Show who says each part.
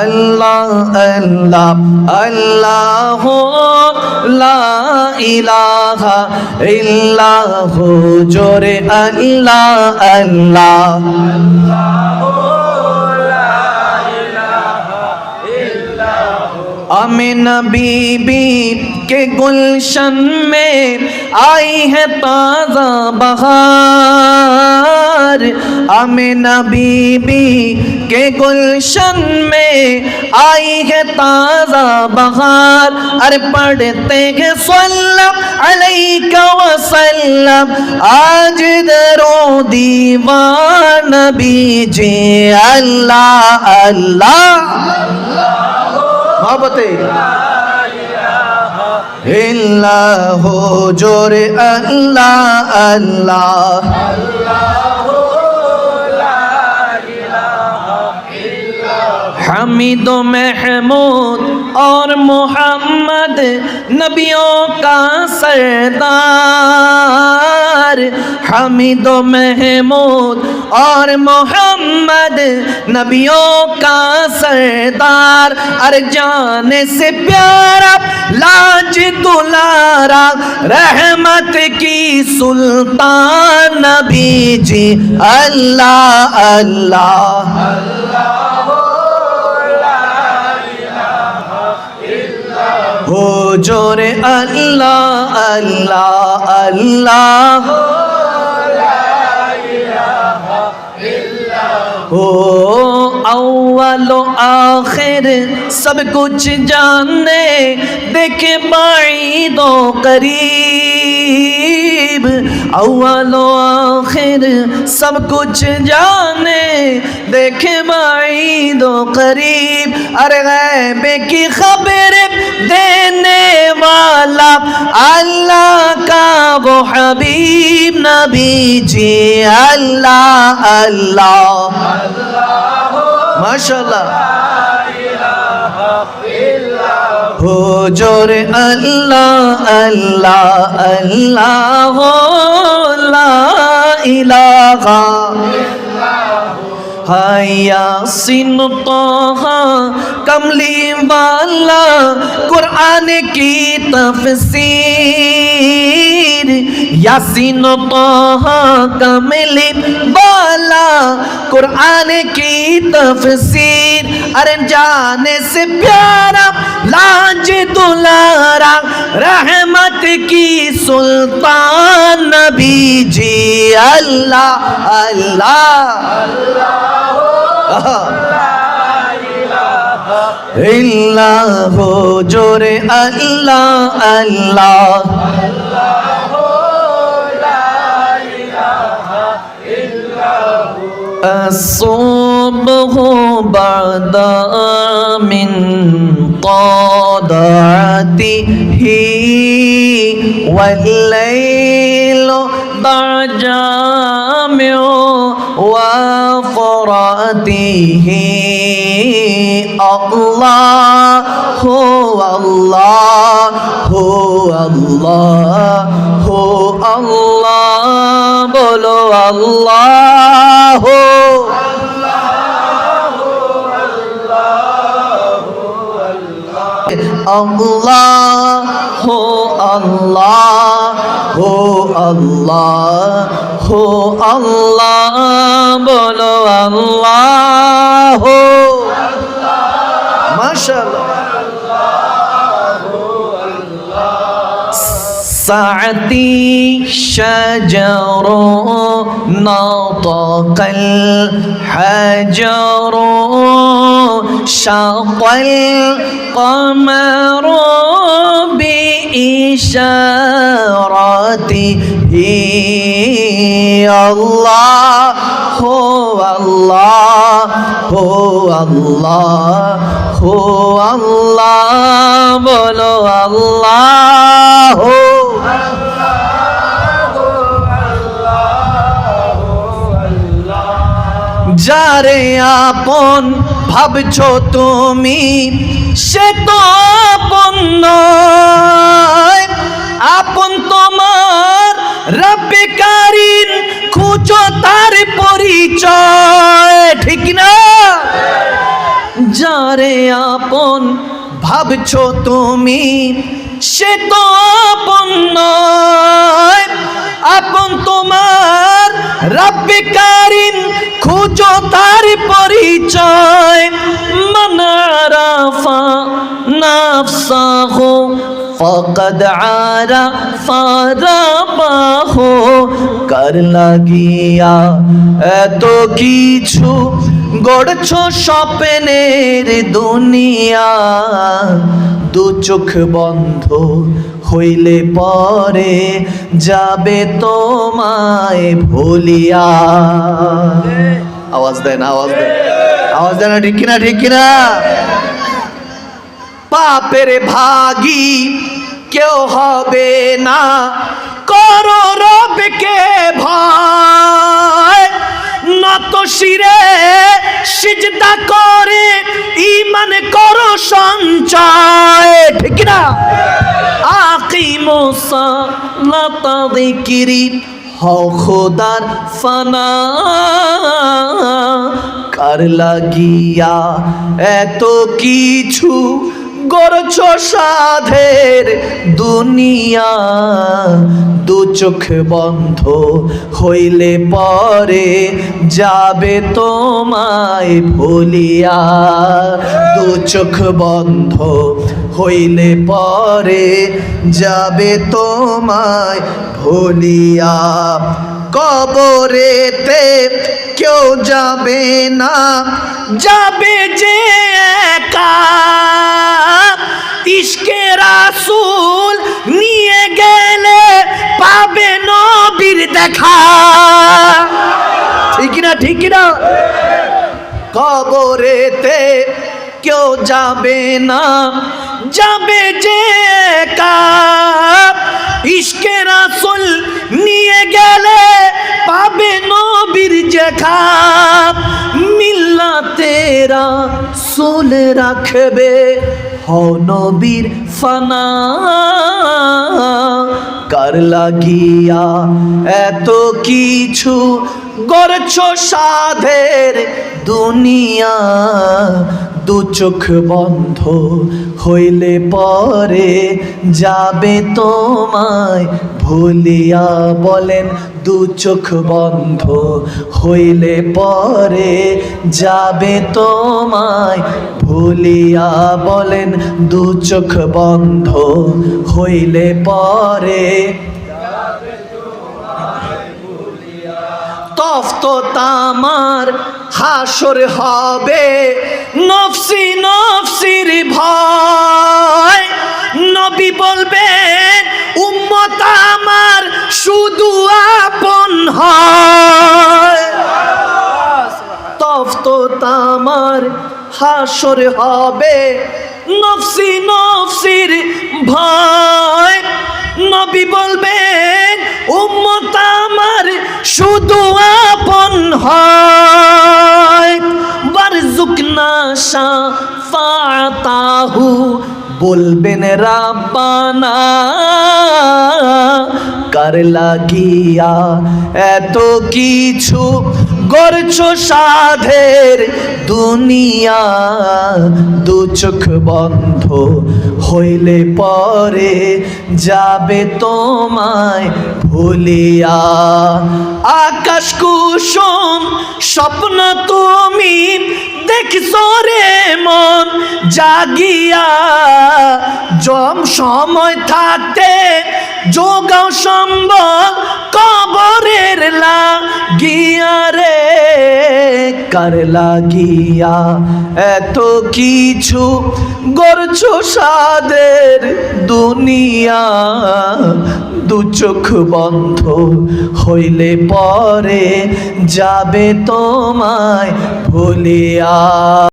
Speaker 1: আল্লাহ আল্লাহ আল্লাহ লা ইলাহা ইল্লাহু জোরে আল্লাহ আল্লাহ। امن بی بی کے گلشن میں آئی ہے تازہ بہار۔ امن بی بی کے گلشن میں آئی ہے تازہ بہار۔ ار پڑھتے ہیں سلم علیہ وسلم۔ آج درو دیوان نبی جی اللہ اللہ۔ মহব্বতে। ইল্লাহ জোরে আল্লাহ আল্লাহ। হামিদ মেহমুদ اور محمد نبیوں کا سردار، حمید و محمود اور محمد نبیوں کا سردار۔ ار جان سے پیارا لاج دلارا، رحمت کی سلطان نبی جی۔ اللہ اللہ اللہ۔ جورے اللہ اللہ اللہ اول و آخر سب کچھ جانے دیکھے بعید و قریب اول و آخر سب کچھ جانے دیکھے بعید و قریب ارے غیب کی خبر देने वाला अल्लाह का वो हबीब नबी जी अल्लाह अल्लाह माशाल्लाह हो जोरे अल्लाह अल्लाह अल्लाह हो ला इलाहा यासिन کملی والا قرآن کی تفسیر، یاسین توہا کملی والا قرآن کی تفسیر۔ ارے جانے سے پیارا، لاج دولارا رحمت کی سلطان نبی جی اللہ اللہ۔ اللہ ইল্লাহ জোরে আল্লাহ আল্লাহ الصبح بعد من طاعته والليل بعد جامع وفراته আল্লাহ হো আল্লাহ হো আল্লাহ হো আল্লাহ বলো আল্লাহ হো Allah, ho Allah, ho Allah, ho Allah, bolo Allah, سعتي شجر نطق الحجر شاق القمر بإشارته. الله هو الله هو الله هو الله بلو الله هو যারে আপন ভাবছ তুমি, সে তো আপন আপন তোমার রব্বে কারিন খুঁজো তার পরিচয়, ঠিক না? যারে আপন ভাবছ তুমি সে তো আপন নয়। আপন তোমার রব্বে কারিম, খুঁজো তার পরিচয়। মনারাফা নাফসাহু, ফকদ আরাফা রাবাহু। কার লাগিয়া এত কিছু গড়ছ স্বপ্নের দুনিয়া? দু চোখ বন্ধ হইলে পরে যাবে তোমায় ভুলিয়া। আওয়াজ দেন আওয়াজ দেন। আওয়াজ দেন, ঠিক কিনা ঠিক কিনা? পাপের ভাগী কেউ হবে না। করো রবকে ভয় নত শিরে সিজদা করে ইমান করো সঞ্চয়। ঠিক না? আকিমো সালাতা যিকিরি হও খোদার ফানা। কার লাগিয়া এত কিছু গড়ছ সাধের দুনিয়া। দু চোখ বন্ধ হইলে পরে যাবে তোমায় ভুলিয়া। দু চোখ বন্ধ হইলে পরে যাবে তোমায় ভুলিয়া। কবরেতে কেউ যাবে না, যাবে যে ইশকে রাসূল নিয়ে গেলে পাবে নবীর দেখা। ঠিক না ঠিক না কবরেতে কেউ যাবে না, যাবে যে ইশকে রাসূল নিয়ে গেলে দেখা মিল্লা তেরা সোল রাখবে হনবীর নবীর ফানা। কার লাগিয়া এত কিছু গড়ছ সাধের দুনিয়া? দু চোখ বন্ধ হইলে পরে যাবে তোমায়। ভুলিয়া বলেন, দু চোখ বন্ধ হইলে পরে যাবে তোমায়। ভুলিয়া বলেন, দু চোখ বন্ধ হইলে পরে তফত তামার হাসর হবে। নফসি, নফসির ভয়। নবী বলবেন, উম্মত আমার শুধু আপন হয়। তফত তামার হাসর হবে। নফসি, নফসির ভয়। নবী বলবেন, উম্মত আমার শুধু আপন হয়। বারজুকনা শাফাতাহু, বলবেন রাব্বানা, কার লাগিয়া এত কিছু গড়ছ সাধের দুনিয়া? দু চোখ বন্ধ হইলে পরে যাবে তোমায় ভুলিয়া। আকাশ কুসুম, স্বপ্ন তুমি দেখছ রে মন জাগিয়া জম সময় থাকতে যোগাও সম্ভব কবরের লাগিয়া রে কার লাগিয়া এত কিছু গড়ছ সাদের দুনিয়া। দু চোখ বন্ধ হইলে পরে যাবে তোমায় ভুলিয়া।